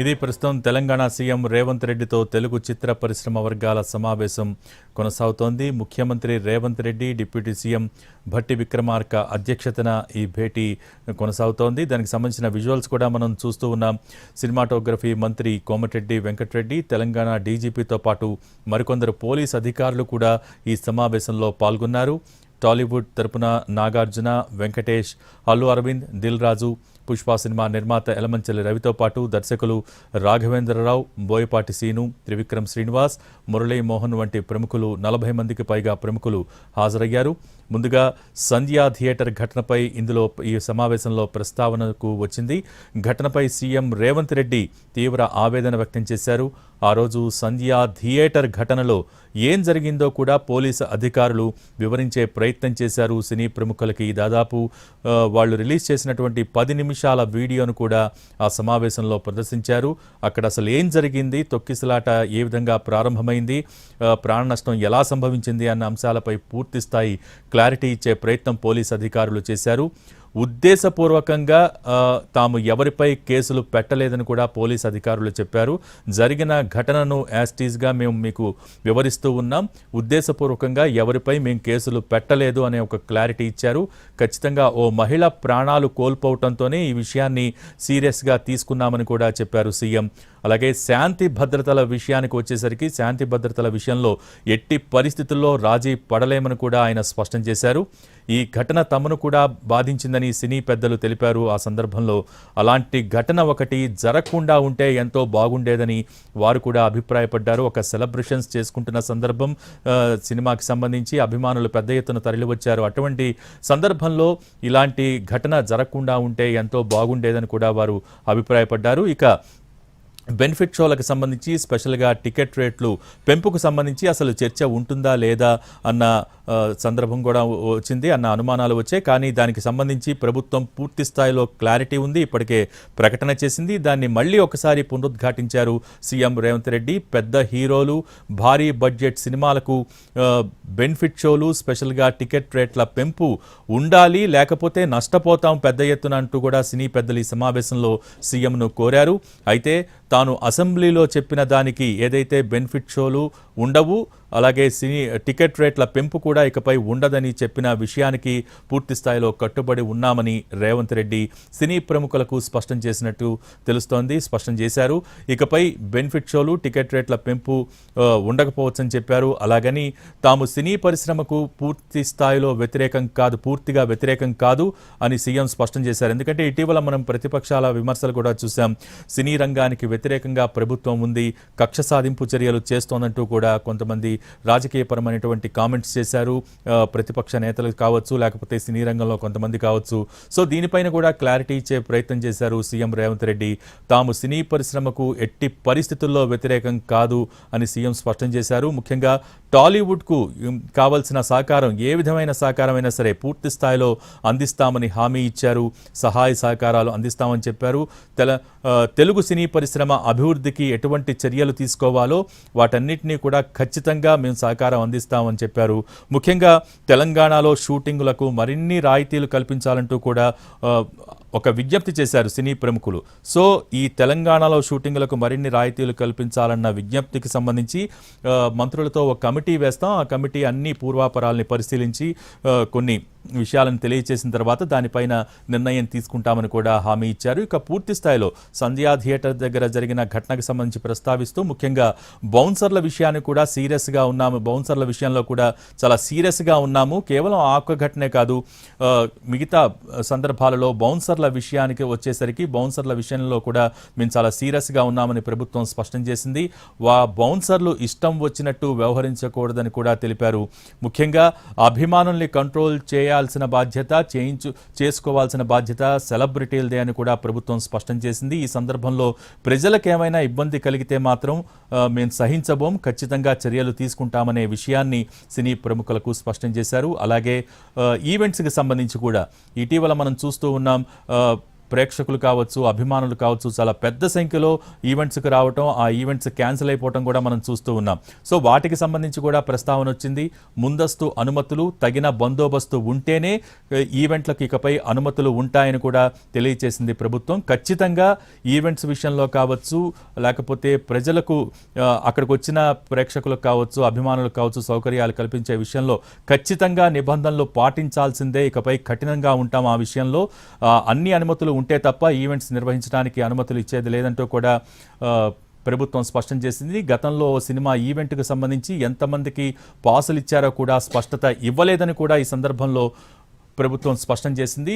ఇది ప్రస్తుతం తెలంగాణ సీఎం రేవంత్ రెడ్డితో తెలుగు చిత్ర పరిశ్రమ వర్గాల సమావేశం కొనసాగుతోంది. ముఖ్యమంత్రి రేవంత్ రెడ్డి డిప్యూటీ సీఎం భట్టి విక్రమార్క అధ్యక్షతన ఈ భేటీ కొనసాగుతోంది. దానికి సంబంధించిన విజువల్స్ కూడా మనం చూస్తూ ఉన్నాం. సినిమాటోగ్రఫీ మంత్రి కోమటిరెడ్డి వెంకటరెడ్డి తెలంగాణ డీజీపీతో పాటు మరికొందరు పోలీస్ అధికారులు కూడా ఈ సమావేశంలో పాల్గొన్నారు. టాలీవుడ్ తరపున నాగార్జున వెంకటేష్ అల్లు అరవింద్ దిల్ రాజు పుష్ప సినిమా నిర్మాత ఎలమంచలి రవితో పాటు దర్శకులు రాఘవేంద్రరావు బోయపాటి సీను త్రివిక్రమ్ శ్రీనివాస్ మురళీ మోహన్ వంటి ప్రముఖులు నలభై మందికి పైగా ప్రముఖులు హాజరయ్యారు. ముందుగా సంధ్యా థియేటర్ ఘటనపై ఇందులో ఈ సమావేశంలో ప్రస్తావనకు వచ్చింది. ఘటనపై సీఎం రేవంత్ రెడ్డి తీవ్ర ఆవేదన వ్యక్తం చేశారు. ఆ రోజు సంధ్యా థియేటర్ ఘటనలో ఏం జరిగిందో కూడా పోలీసు అధికారులు వివరించే ప్రయత్నం చేశారు సినీ ప్రముఖులకి. దాదాపు వాళ్ళు రిలీజ్ చేసినటువంటి పది నిమిషం వీడియోను కూడా ఆ సమావేశంలో ప్రదర్శించారు. అక్కడ అసలు ఏం జరిగింది? తొక్కిసలాట ఏ విధంగా ప్రారంభమైంది? ప్రాణ నష్టం ఎలా సంభవించింది? అన్న అంశాలపై పూర్తి స్థాయి క్లారిటీ ఇచ్చే ప్రయత్నం పోలీస్ అధికారులు చేశారు. ఉద్దేశపూర్వకంగా తాము ఎవరిపై కేసులు పెట్టలేదని కూడా పోలీస్ అధికారులు చెప్పారు. జరిగిన ఘటనను యాస్టీస్గా మేము మీకు వివరిస్తూ ఉన్నాం. ఉద్దేశపూర్వకంగా ఎవరిపై మేము కేసులు పెట్టలేదు అనే ఒక క్లారిటీ ఇచ్చారు. ఖచ్చితంగా ఓ మహిళ ప్రాణాలు కోల్పోవటంతోనే ఈ విషయాన్ని సీరియస్గా తీసుకున్నామని కూడా చెప్పారు సీఎం. అలాగే శాంతి భద్రతల విషయానికి వచ్చేసరికి శాంతి భద్రతల విషయంలో ఎట్టి పరిస్థితుల్లో రాజీ పడలేమని కూడా ఆయన స్పష్టం చేశారు. ఈ ఘటన తమను కూడా బాధించిందని సినీ పెద్దలు తెలిపారు. ఆ సందర్భంలో అలాంటి ఘటన ఒకటి జరగకుండా ఉంటే ఎంతో బాగుండేదని వారు కూడా అభిప్రాయపడ్డారు. ఒక సెలబ్రేషన్స్ చేసుకుంటున్న సందర్భం సినిమాకి సంబంధించి అభిమానులు పెద్ద ఎత్తున తరలివచ్చారు. అటువంటి సందర్భంలో ఇలాంటి ఘటన జరగకుండా ఉంటే ఎంతో బాగుండేదని కూడా వారు అభిప్రాయపడ్డారు. ఇక బెనిఫిట్ షోలకు సంబంధించి స్పెషల్గా టికెట్ రేట్లు పెంపుకు సంబంధించి అసలు చర్చ ఉంటుందా లేదా అన్న సందర్భం కూడా వచ్చింది అన్న అనుమానాలు వచ్చాయి. కానీ దానికి సంబంధించి ప్రభుత్వం పూర్తి స్థాయిలో క్లారిటీ ఉంది ఇప్పటికే ప్రకటన చేసింది. దాన్ని మళ్ళీ ఒకసారి పునరుద్ఘాటించారు సీఎం రేవంత్ రెడ్డి. పెద్ద హీరోలు భారీ బడ్జెట్ సినిమాలకు బెనిఫిట్ షోలు స్పెషల్గా టికెట్ రేట్ల పెంపు ఉండాలి లేకపోతే నష్టపోతాం పెద్ద ఎత్తున అంటూ కూడా సినీ పెద్దలు ఈ సమావేశంలో సీఎంను కోరారు. అయితే తాను అసెంబ్లీలో చెప్పిన దానికి ఏదైతే బెనిఫిట్ షోలు ఉండవు అలాగే సినీ టికెట్ రేట్ల పెంపు కూడా ఇకపై ఉండదని చెప్పిన విషయానికి పూర్తి స్థాయిలో కట్టుబడి ఉన్నామని రేవంత్ రెడ్డి సినీ ప్రముఖులకు స్పష్టం చేసినట్టు తెలుస్తోంది స్పష్టం చేశారు. ఇకపై బెనిఫిట్ షోలు టికెట్ రేట్ల పెంపు ఉండకపోవచ్చని చెప్పారు. అలాగని తాము సినీ పరిశ్రమకు పూర్తి స్థాయిలో వ్యతిరేకం కాదు పూర్తిగా వ్యతిరేకం కాదు అని సీఎం స్పష్టం చేశారు. ఎందుకంటే ఇటీవల మనం ప్రతిపక్షాల విమర్శలు కూడా చూసాం సినీ రంగానికి వ్యతిరేకంగా ప్రభుత్వం ఉంది కక్ష సాధింపు చర్యలు చేస్తోందంటూ కూడా కొంతమంది రాజకీయపరమైనటువంటి కామెంట్స్ చేశారు. ప్రతిపక్ష నేతలు కావచ్చు లేకపోతే సినీ రంగంలో కొంతమంది కావచ్చు. సో దీనిపైన కూడా క్లారిటీ ఇచ్చే ప్రయత్నం చేశారు సీఎం రేవంత్ రెడ్డి. తాము సినీ పరిశ్రమకు ఎట్టి పరిస్థితుల్లో వ్యతిరేకం కాదు అని సీఎం స్పష్టం చేశారు. ముఖ్యంగా టాలీవుడ్కు కావలసిన కావాల్సిన సహకారం ఏ విధమైన సహకారమైనా సరే పూర్తి స్థాయిలో అందిస్తామని హామీ ఇచ్చారు. సహాయ సహకారాలు అందిస్తామని చెప్పారు. తెల తెలుగు సినీ పరిశ్రమ అభివృద్ధికి ఎటువంటి చర్యలు తీసుకోవాలో వాటన్నిటినీ కూడా ఖచ్చితంగా మేము సహకారం అందిస్తామని చెప్పారు. ముఖ్యంగా తెలంగాణలో షూటింగులకు మరిన్ని రాయితీలు కల్పించాలంటూ కూడా ఒక విజ్ఞప్తి చేశారు సినీ ప్రముఖులు. సో ఈ తెలంగాణలో షూటింగ్లకు మరిన్ని రాయితీలు కల్పించాలన్న విజ్ఞప్తికి సంబంధించి మంత్రులతో ఒక కమిటీ వేస్తాం. ఆ కమిటీ అన్ని పూర్వాపరాలని పరిశీలించి కొన్ని విషయాలను తెలియజేసిన తర్వాత దానిపైన నిర్ణయం తీసుకుంటామని కూడా హామీ ఇచ్చారు. ఇక పూర్తి స్థాయిలో సంధ్యా థియేటర్ దగ్గర జరిగిన ఘటనకు సంబంధించి ప్రస్తావిస్తూ ముఖ్యంగా బౌన్సర్ల విషయాన్ని కూడా సీరియస్గా ఉన్నాము. బౌన్సర్ల విషయంలో కూడా చాలా సీరియస్గా ఉన్నాము. కేవలం ఆ ఒక్క ఘటనే కాదు మిగతా సందర్భాలలో బౌన్సర్ బౌన్సర్ల విషయానికి వచ్చేసరికి బౌన్సర్ల విషయంలో కూడా మేము చాలా సీరియస్గా ఉన్నామని ప్రభుత్వం స్పష్టం చేసింది. వా బౌన్సర్లు ఇష్టం వచ్చినట్టు వ్యవహరించకూడదని కూడా తెలిపారు. ముఖ్యంగా అభిమానుల్ని కంట్రోల్ చేయాల్సిన బాధ్యత చేయించు చేసుకోవాల్సిన బాధ్యత సెలబ్రిటీలదే అని కూడా ప్రభుత్వం స్పష్టం చేసింది. ఈ సందర్భంలో ప్రజలకు ఏమైనా ఇబ్బంది కలిగితే మాత్రం మేము సహించబోం ఖచ్చితంగా చర్యలు తీసుకుంటామనే విషయాన్ని సినీ ప్రముఖులకు స్పష్టం చేశారు. అలాగే ఈవెంట్స్కి సంబంధించి కూడా ఇటీవల మనం చూస్తూ ఉన్నాం ఆ, ప్రేక్షకులు కావచ్చు అభిమానులు కావచ్చు చాలా పెద్ద సంఖ్యలో ఈవెంట్స్కి రావటం ఆ ఈవెంట్స్ క్యాన్సిల్ అయిపోవటం కూడా మనం చూస్తూ ఉన్నాం. సో వాటికి సంబంధించి కూడా ప్రస్తావన వచ్చింది. ముందస్తు అనుమతులు తగిన బందోబస్తు ఉంటేనే ఈవెంట్లకు ఇకపై అనుమతులు ఉంటాయని కూడా తెలియచేసింది ప్రభుత్వం. ఖచ్చితంగా ఈవెంట్స్ విషయంలో కావచ్చు లేకపోతే ప్రజలకు అక్కడికి వచ్చిన ప్రేక్షకులకు కావచ్చు అభిమానులకు కావచ్చు సౌకర్యాలు కల్పించే విషయంలో ఖచ్చితంగా నిబంధనలు పాటించాల్సిందే. ఇకపై కఠినంగా ఉంటాం ఆ విషయంలో. అన్ని అనుమతులు ఉంటే తప్ప ఈవెంట్స్ నిర్వహించడానికి అనుమతులు ఇచ్చేది లేదంటూ కూడా ప్రభుత్వం స్పష్టం చేసింది. గతంలో సినిమా ఈవెంట్కు సంబంధించి ఎంతమందికి పాసులు ఇచ్చారో కూడా స్పష్టత ఇవ్వలేదని కూడా ఈ సందర్భంలో ప్రభుత్వం స్పష్టం చేసింది.